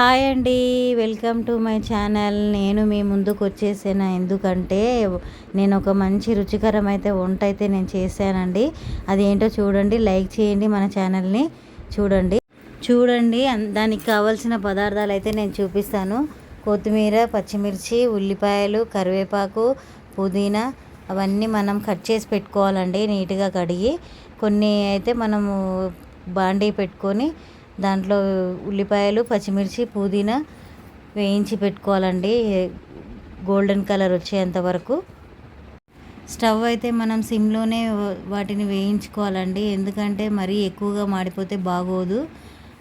Hi అండి welcome to my channel. నేను మీ ముందుకు వచ్చేసాను? ఎందుకంటే నేను ఒక మంచి రుచికరమైతే వంట అయితే నేను చేశానండి. అదేంటో చూడండి లైక్ చేయండి మన ఛానల్ని. చూడండి. చూడండి దానికి కావాల్సిన పదార్థాలు అయితే నేను చూపిస్తాను. కొత్తిమీర పచ్చిమిర్చి ఉల్లిపాయలు కరివేపాకు పుదీనా అవన్నీ మనం కట్ చేసి పెట్టుకోవాలండి నీట్గా కడిగి. కొన్ని అయితే మనము బాండీ పెట్టుకొని దాంట్లో ఉల్లిపాయలు పచ్చిమిర్చి పుదీనా వేయించి పెట్టుకోవాలండి. గోల్డెన్ కలర్ వచ్చేంత వరకు. స్టవ్ అయితే మనం సిమ్లోనే వాటిని వేయించుకోవాలండి. ఎందుకంటే మరీ ఎక్కువగా మాడిపోతే బాగోదు.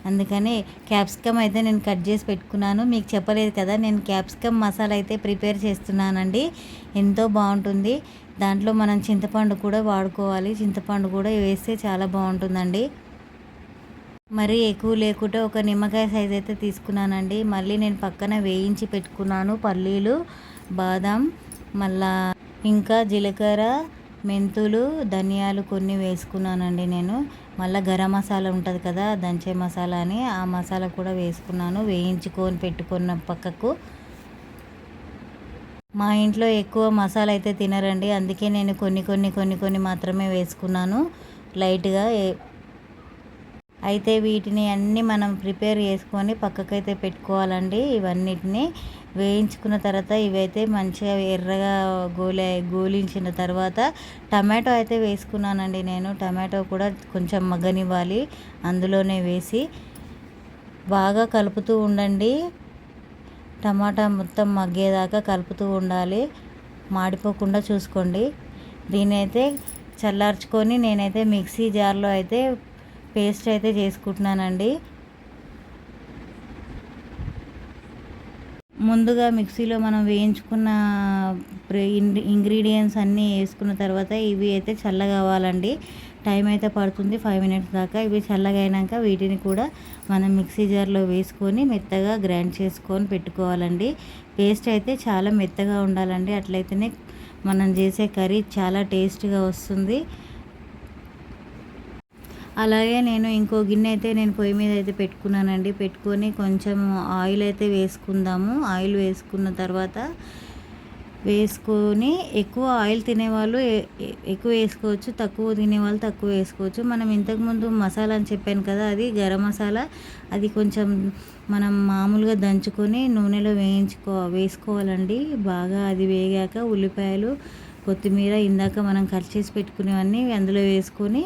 అందుకని క్యాప్సికమ్ అయితే నేను కట్ చేసి పెట్టుకున్నాను. మీకు చెప్పలేదు కదా నేను క్యాప్సికమ్ మసాలా అయితే ప్రిపేర్ చేస్తున్నానండి. ఎంతో బాగుంటుంది. దాంట్లో మనం చింతపండు కూడా వాడుకోవాలి. చింతపండు కూడా వేస్తే చాలా బాగుంటుందండి. మరీ ఎక్కువ లేకుంటే ఒక నిమ్మకాయ సైజ్ అయితే తీసుకున్నానండి. మళ్ళీ నేను పక్కన వేయించి పెట్టుకున్నాను పల్లీలు బాదం మళ్ళా ఇంకా జీలకర్ర మెంతులు ధనియాలు కొన్ని వేసుకున్నానండి నేను. మళ్ళీ గరం మసాలా ఉంటుంది కదా దంచే మసాలా అని ఆ మసాలా కూడా వేసుకున్నాను. వేయించుకొని పెట్టుకున్న పక్కకు. మా ఇంట్లో ఎక్కువ మసాలా అయితే తినరండి. అందుకే నేను కొన్ని కొన్ని కొన్ని కొన్ని మాత్రమే వేసుకున్నాను. లైట్గా ఏ- అయితే వీటిని అన్నీ మనం ప్రిపేర్ చేసుకొని పక్కకైతే పెట్టుకోవాలండి. ఇవన్నిటిని వేయించుకున్న తర్వాత ఇవైతే మంచిగా ఎర్రగా గోలే గోలించిన తర్వాత టమాటో అయితే వేసుకున్నానండి నేను. టమాటో కూడా కొంచెం మగ్గనివ్వాలి. అందులోనే వేసి బాగా కలుపుతూ ఉండండి. టమాటా మొత్తం మగ్గేదాకా కలుపుతూ ఉండాలి. మాడిపోకుండా చూసుకోండి. దీని అయితే చల్లార్చుకొని నేనైతే మిక్సీ జార్లో అయితే పేస్ట్ అయితే చేసుకుంటున్నానండి. ముందుగా మిక్సీలో మనం వేయించుకున్న ఇంగ్రీడియంట్స్ అన్నీ వేసుకున్న తర్వాత ఇవి అయితే చల్లగా అవ్వాలండి. టైం అయితే పడుతుంది ఫైవ్ మినిట్స్ దాకా. ఇవి చల్లగా అయినాక వీటిని కూడా మనం మిక్సీ జార్లో వేసుకొని మెత్తగా గ్రైండ్ చేసుకొని పెట్టుకోవాలండి. పేస్ట్ అయితే చాలా మెత్తగా ఉండాలండి. అట్లయితేనే మనం చేసే కర్రీ చాలా టేస్ట్గా వస్తుంది. అలాగే నేను ఇంకో గిన్నె అయితే నేను పొయ్యి మీద అయితే పెట్టుకున్నానండి. పెట్టుకొని కొంచెం ఆయిల్ అయితే వేసుకుందాము. ఆయిల్ వేసుకున్న తర్వాత వేసుకొని ఎక్కువ ఆయిల్ తినేవాళ్ళు ఎక్కువ వేసుకోవచ్చు తక్కువ తినేవాళ్ళు తక్కువ వేసుకోవచ్చు. మనం ఇంతకుముందు మసాలా అని చెప్పాను కదా అది గరం మసాలా. అది కొంచెం మనం మామూలుగా దంచుకొని నూనెలో వేయించుకో వేసుకోవాలండి. బాగా అది వేగాక ఉల్లిపాయలు కొత్తిమీర ఇందాక మనం కట్ చేసి పెట్టుకునేవన్నీ అందులో వేసుకొని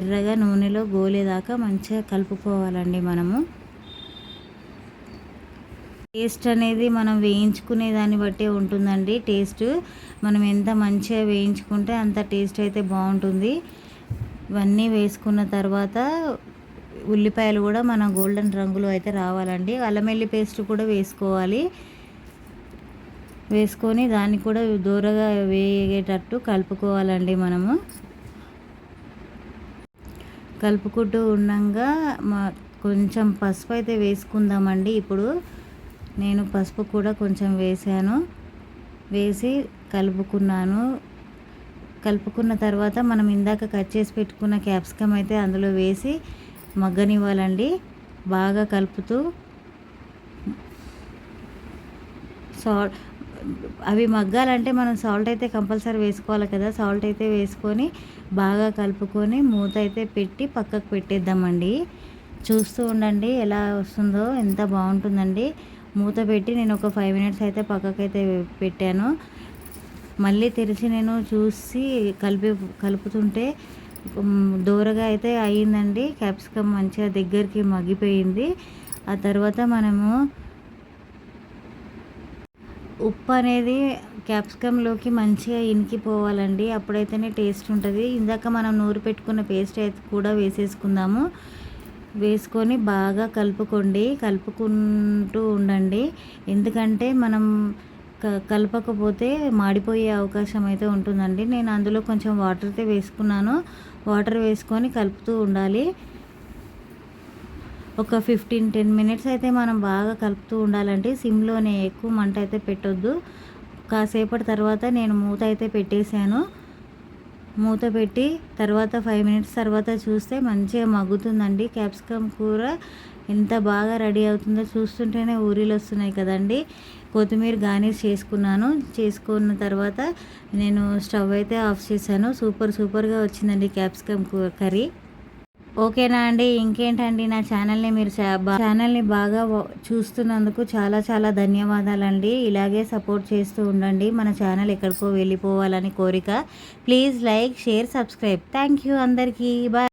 ఎర్రగా నూనెలో గోలేదాకా మంచిగా కలుపుకోవాలండి మనము. టేస్ట్ అనేది మనం వేయించుకునే దాన్ని బట్టే ఉంటుందండి టేస్ట్. మనం ఎంత మంచిగా వేయించుకుంటే అంత టేస్ట్ అయితే బాగుంటుంది. ఇవన్నీ వేసుకున్న తర్వాత ఉల్లిపాయలు కూడా మన గోల్డెన్ రంగులో అయితే రావాలండి. అల్లం వెల్లి పేస్ట్ కూడా వేసుకోవాలి. వేసుకొని దాన్ని కూడా దూరగా వేగేటట్టు కలుపుకోవాలండి మనము. కలుపుకుంటూ ఉండగా మా కొంచెం పసుపు అయితే వేసుకుందామండి ఇప్పుడు. నేను పసుపు కూడా కొంచెం వేసాను. వేసి కలుపుకున్నాను. కలుపుకున్న తర్వాత మనం ఇందాక కట్ చేసి పెట్టుకున్న క్యాప్సికమ్ అయితే అందులో వేసి మగ్గనివ్వాలండి. బాగా కలుపుతూ. సాల్ట్ అవి మగ్గాలంటే మనం సాల్ట్ అయితే కంపల్సరీ వేసుకోవాలి కదా. సాల్ట్ అయితే వేసుకొని బాగా కలుపుకొని మూత అయితే పెట్టి పక్కకు పెట్టేద్దామండి. చూస్తూ ఉండండి ఎలా వస్తుందో ఎంత బాగుంటుందండి. మూత పెట్టి నేను ఒక ఫైవ్ మినిట్స్ అయితే పక్కకైతే పెట్టాను. మళ్ళీ తెరిచి నేను చూసి కలిపి కలుపుతుంటే దూరగా అయితే అయ్యిందండి క్యాప్సికమ్ మంచిగా దగ్గరికి మగ్గిపోయింది. ఆ తర్వాత మనము ఉప్పు అనేది క్యాప్సికంలోకి మంచిగా ఇనికిపోవాలండి అప్పుడైతేనే టేస్ట్ ఉంటుంది. ఇందాక మనం నూరు పెట్టుకున్న పేస్ట్ అయితే కూడా వేసేసుకుందాము. వేసుకొని బాగా కలుపుకోండి. కలుపుకుంటూ ఉండండి. ఎందుకంటే మనం క- కలపకపోతే మాడిపోయే అవకాశం అయితే ఉంటుందండి. నేను అందులో కొంచెం వాటర్ అయితే వేసుకున్నాను. వాటర్ వేసుకొని కలుపుతూ ఉండాలి. ఒక ఫిఫ్టీన్ టెన్ మినిట్స్ అయితే మనం బాగా కలుపుతూ ఉండాలండి. సిమ్లోనే ఎక్కువ మంట అయితే పెట్టొద్దు. కాసేపటి తర్వాత నేను మూత అయితే పెట్టేశాను. మూత పెట్టి తర్వాత ఫైవ్ మినిట్స్ తర్వాత చూస్తే మంచిగా మగ్గుతుందండి. క్యాప్సికమ్ కూర ఎంత బాగా రెడీ అవుతుందో చూస్తుంటేనే ఊరిలో వస్తున్నాయి కదండి. కొత్తిమీర గార్నిష్ చేసుకున్నాను. చేసుకున్న తర్వాత నేను స్టవ్ అయితే ఆఫ్ చేశాను. సూపర్ సూపర్గా వచ్చిందండి క్యాప్సికమ్ కర్రీ. ఓకేనా అండి? ఇంకేంటండి నా ఛానల్ని మీరు ఛానల్ని బాగా చూస్తున్నందుకు చాలా చాలా ధన్యవాదాలండి. ఇలాగే సపోర్ట్ చేస్తూ ఉండండి. మన ఛానల్ ఎక్కడికో వెళ్ళిపోవాలని కోరిక. Please like share subscribe. Thank you అందరికీ. బాయ్